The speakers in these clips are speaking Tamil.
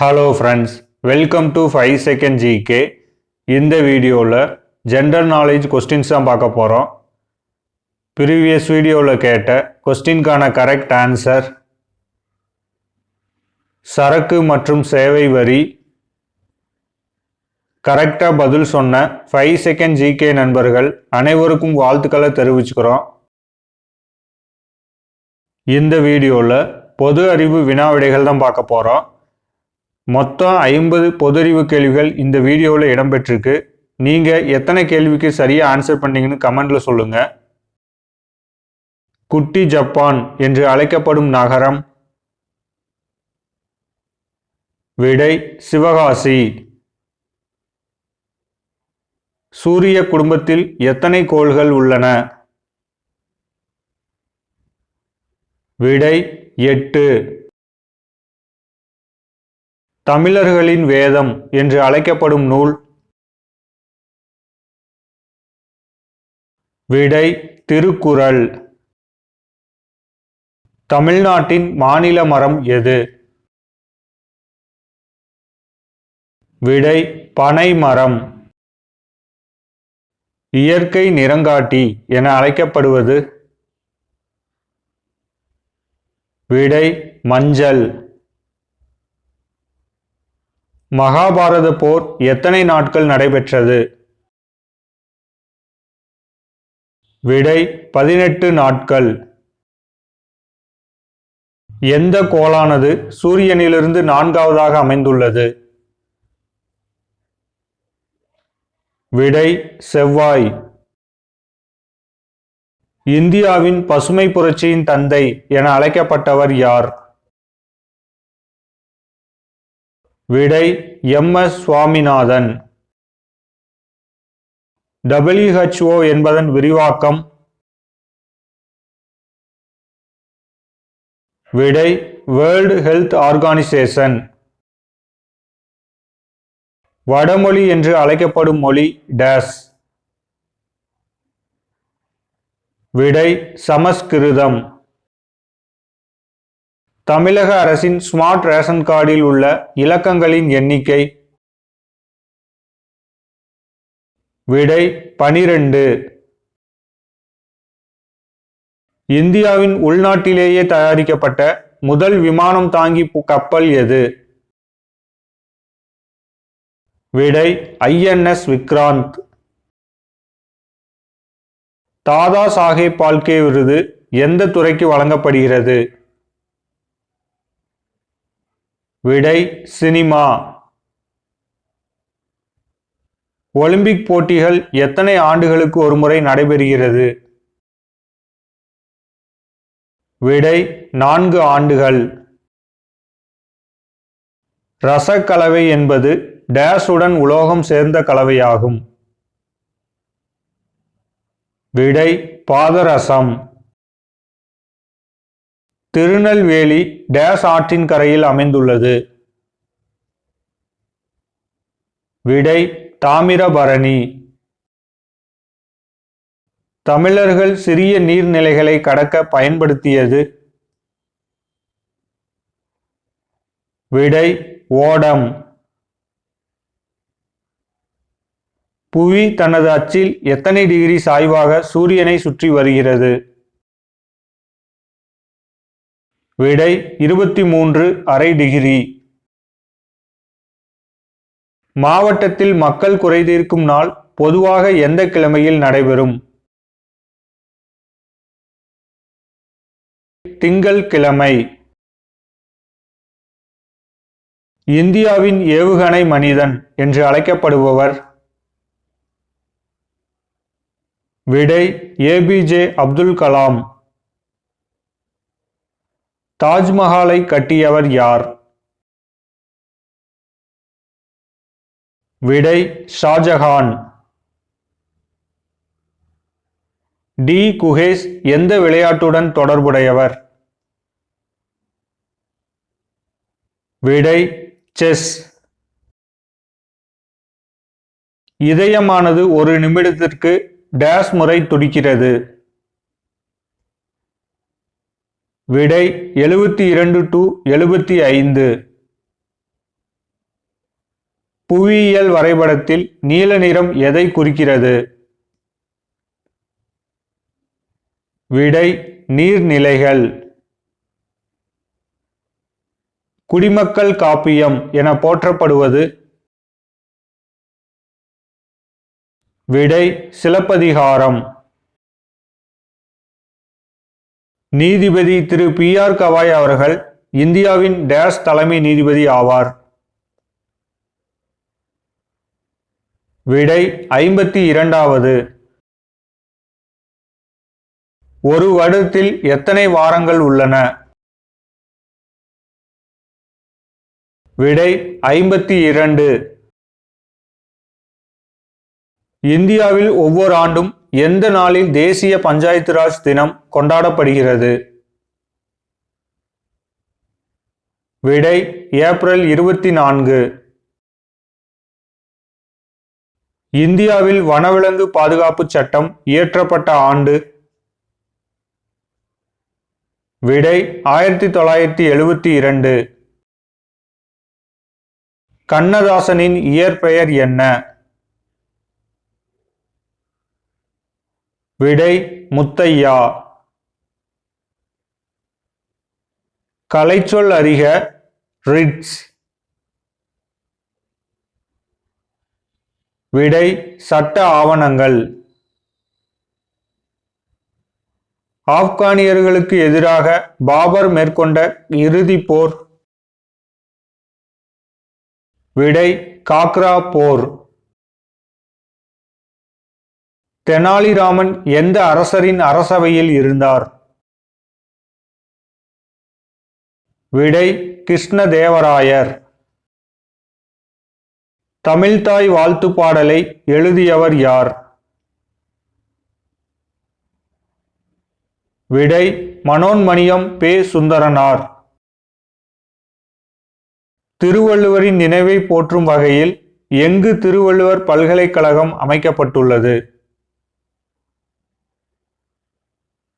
Hello friends welcome to five second GK இந்த வீடியோவில் ஜென்ரல் நாலேஜ் கொஸ்டின்ஸ் தான் பார்க்க போகிறோம் ப்ரீவியஸ் வீடியோவில் கேட்ட கொஸ்டின்கான கரெக்ட் ஆன்சர் சரக்கு மற்றும் சேவை வரி. கரெக்டாக பதில் சொன்ன ஃபைவ் செகண்ட் ஜிகே நண்பர்கள் அனைவருக்கும் வாழ்த்துக்களை தெரிவிச்சுக்கிறோம். இந்த வீடியோவில் பொது அறிவு வினா விடைகள் தான் பார்க்க போகிறோம் மொத்தம் ஐம்பது பொதறிவு கேள்விகள் இந்த வீடியோவில் இடம்பெற்றிருக்கு. நீங்கள் எத்தனை கேள்விக்கு சரியாக ஆன்சர் பண்ணீங்கன்னு கமெண்டில் சொல்லுங்கள் குட்டி ஜப்பான் என்று அழைக்கப்படும் நகரம். விடை சிவகாசி. சூரிய குடும்பத்தில் எத்தனை கோள்கள் உள்ளன? விடை எட்டு. தமிழர்களின் வேதம் என்று அழைக்கப்படும் நூல். விடை திருக்குறள். தமிழ்நாட்டின் மாநில மரம் எது? விடை பனை மரம். இயற்கை நிறங்காட்டி என அழைக்கப்படுவது. விடை மஞ்சள். மகாபாரத போர் எத்தனை நாட்கள் நடைபெற்றது? விடை பதினெட்டு நாட்கள். எந்த கோளானது சூரியனிலிருந்து நான்காவதாக அமைந்துள்ளது? விடை செவ்வாய். இந்தியாவின் பசுமை புரட்சியின் தந்தை என அழைக்கப்பட்டவர் யார்? விடை எம் எஸ் சுவாமிநாதன். டபிள்யூஹெச்ஓ என்பதன் விரிவாக்கம். விடை வேர்ல்டு ஹெல்த் ஆர்கனைசேஷன் வடமொழி என்று அழைக்கப்படும் மொழி டேஸ். விடை சமஸ்கிருதம். தமிழக அரசின் ஸ்மார்ட் ரேஷன் கார்டில் உள்ள இலக்கங்களின் எண்ணிக்கை விடை பனிரெண்டு. இந்தியாவின் உள்நாட்டிலேயே தயாரிக்கப்பட்ட முதல் விமானம் தாங்கி கப்பல் எது? விடை ஐஎன்எஸ் விக்ராந்த். தாதா சாஹேப் பால்கே விருது எந்த துறைக்கு வழங்கப்படுகிறது? விடை சினிமா. ஒலிம்பிக் போட்டிகள் எத்தனை ஆண்டுகளுக்கு ஒருமுறை நடைபெறுகிறது? விடை நான்கு ஆண்டுகள். ரசக்கலவை என்பது டேஷுடன் உலோகம் சேர்ந்த கலவையாகும். விடை பாதரசம். திருநெல்வேலி டேஸ் ஆற்றின் கரையில் அமைந்துள்ளது. விடை தாமிரபரணி. தமிழர்கள் சிறிய நீர்நிலைகளை கடக்க பயன்படுத்தியது. விடை ஓடம். புவி தனது அச்சில் எத்தனை டிகிரி சாய்வாக சூரியனை சுற்றி வருகிறது? விடை இருபத்தி மூன்று அரை டிகிரி. மாவட்டத்தில் மக்கள் குறைதீர்க்கும் நாள் பொதுவாக எந்த கிழமையில் நடைபெறும்? திங்கள் கிழமை. இந்தியாவின் ஏவுகணை மனிதன் என்று அழைக்கப்படுபவர். விடை ஏபிஜே அப்துல் கலாம். தாஜ்மஹாலை கட்டியவர் யார்? விடை ஷாஜஹான். டி. குஹேஸ் எந்த விளையாட்டுடன் தொடர்புடையவர்? விடை செஸ். இதயமானது ஒரு நிமிடத்திற்கு டேஸ் முறை துடிக்கிறது. விடை எழுபத்தி இரண்டு டு எழுபத்தி ஐந்து. புவியியல் வரைபடத்தில் நீல நிறம் எதை குறிக்கிறது? விடை நீர்நிலைகள். குடிமக்கள் காப்பியம் என போற்றப்படுவது. விடை சிலப்பதிகாரம். நீதிபதி திரு பி ஆர் கவாய் அவர்கள் இந்தியாவின் டேஷ் தலைமை நீதிபதி ஆவார். விடை ஐம்பத்தி இரண்டாவது. ஒரு வருடத்தில் எத்தனை வாரங்கள் உள்ளன? விடை ஐம்பத்தி இரண்டு. இந்தியாவில் ஒவ்வொரு ஆண்டும் எந்த நாளில் தேசிய பஞ்சாயத்து ராஜ் தினம் கொண்டாடப்படுகிறது? விடை ஏப்ரல் இருபத்தி நான்கு. இந்தியாவில் வனவிலங்கு பாதுகாப்பு சட்டம் இயற்றப்பட்ட ஆண்டு. விடை ஆயிரத்தி தொள்ளாயிரத்தி எழுபத்தி இரண்டு. கண்ணதாசனின் இயற்பெயர் என்ன? விடை முத்தையா. கலைச்சொல் அறிக ரிட்ஸ். விடை சட்ட ஆவணங்கள். ஆப்கானியர்களுக்கு எதிராக பாபர் மேற்கொண்ட இறுதி போர். விடை காக்ரா போர். தெனாலிராமன் எந்த அரசரின் அரசவையில் இருந்தார்? விடை கிருஷ்ணதேவராயர். தமிழ்தாய் வாழ்த்து பாடலை எழுதியவர் யார்? விடை மனோன்மணியம் பே சுந்தரனார். திருவள்ளுவரின் நினைவை போற்றும் வகையில் எங்கு திருவள்ளுவர் பல்கலைக்கழகம் அமைக்கப்பட்டுள்ளது?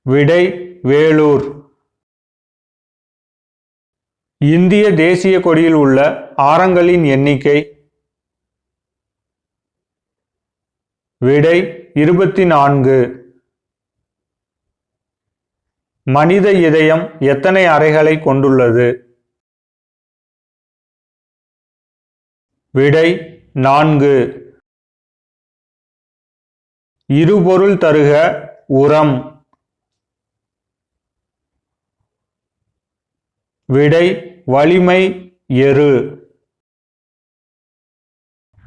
விடை வேலூர். இந்திய தேசிய கொடியில் உள்ள ஆரங்களின் எண்ணிக்கை விடை இருபத்தி நான்கு மனித இதயம் எத்தனை அறைகளை கொண்டுள்ளது? விடை நான்கு. இருபொருள் தருக உரம். விடை வலிமை எரு.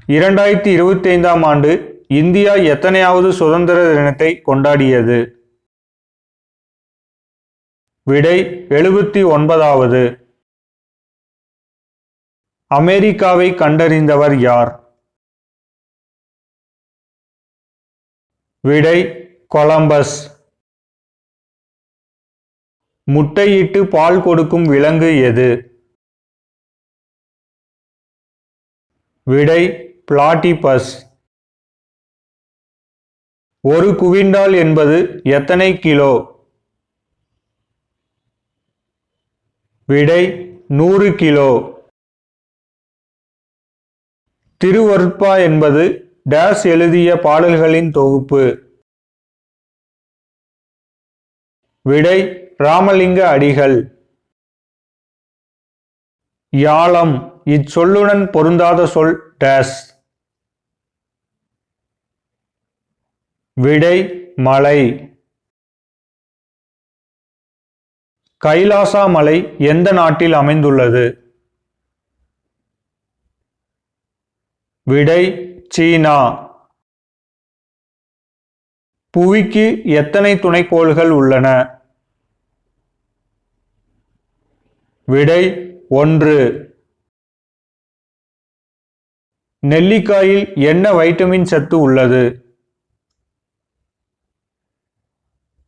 இரண்டாயிரத்தி இருபத்தி ஐந்தாம் ஆண்டு இந்தியா எத்தனையாவது சுதந்திர தினத்தை கொண்டாடியது? விடை எழுபத்தி ஒன்பதாவது. அமெரிக்காவை கண்டறிந்தவர் யார்? விடை கொலம்பஸ். முட்டையிட்டு பால் கொடுக்கும் விலங்கு எது? விடை பிளாட்டிபஸ். ஒரு குவிண்டால் என்பது எத்தனை கிலோ? விடை நூறு கிலோ. திருவருட்பா என்பது டேஸ் எழுதிய பாடல்களின் தொகுப்பு. விடை ராமலிங்க அடிகள். யாழம் இச்சொல்லுடன் பொருந்தாத சொல் டேஸ். விடை மலை. கைலாசா மலை எந்த நாட்டில் அமைந்துள்ளது? விடை சீனா. புவிக்கு எத்தனை துணைக்கோள்கள் உள்ளன? விடை ஒன்று. நெல்லிக்காயில் என்ன வைட்டமின் சத்து உள்ளது?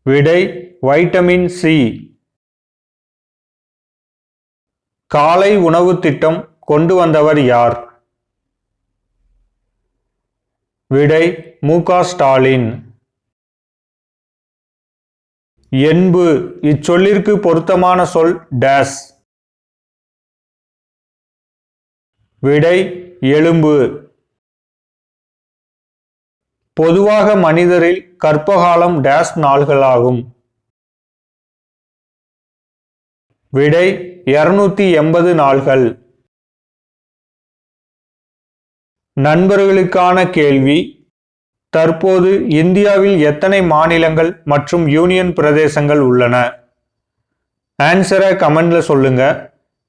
விடை வைட்டமின் சி. காலை உணவு திட்டம் கொண்டு வந்தவர் யார்? விடை மு. ஸ்டாலின். என்பு இச்சொல்லிற்கு பொருத்தமான சொல் டேஸ். விடை எலும்பு பொதுவாக மனிதரில் கற்பகாலம் டேஸ் நாள்களாகும். விடை இருநூத்தி எண்பது நாள்கள். நண்பர்களுக்கான கேள்வி. தற்போது இந்தியாவில் எத்தனை மாநிலங்கள் மற்றும் யூனியன் பிரதேசங்கள் உள்ளன? ஆன்சரை கமெண்ட்ல சொல்லுங்க.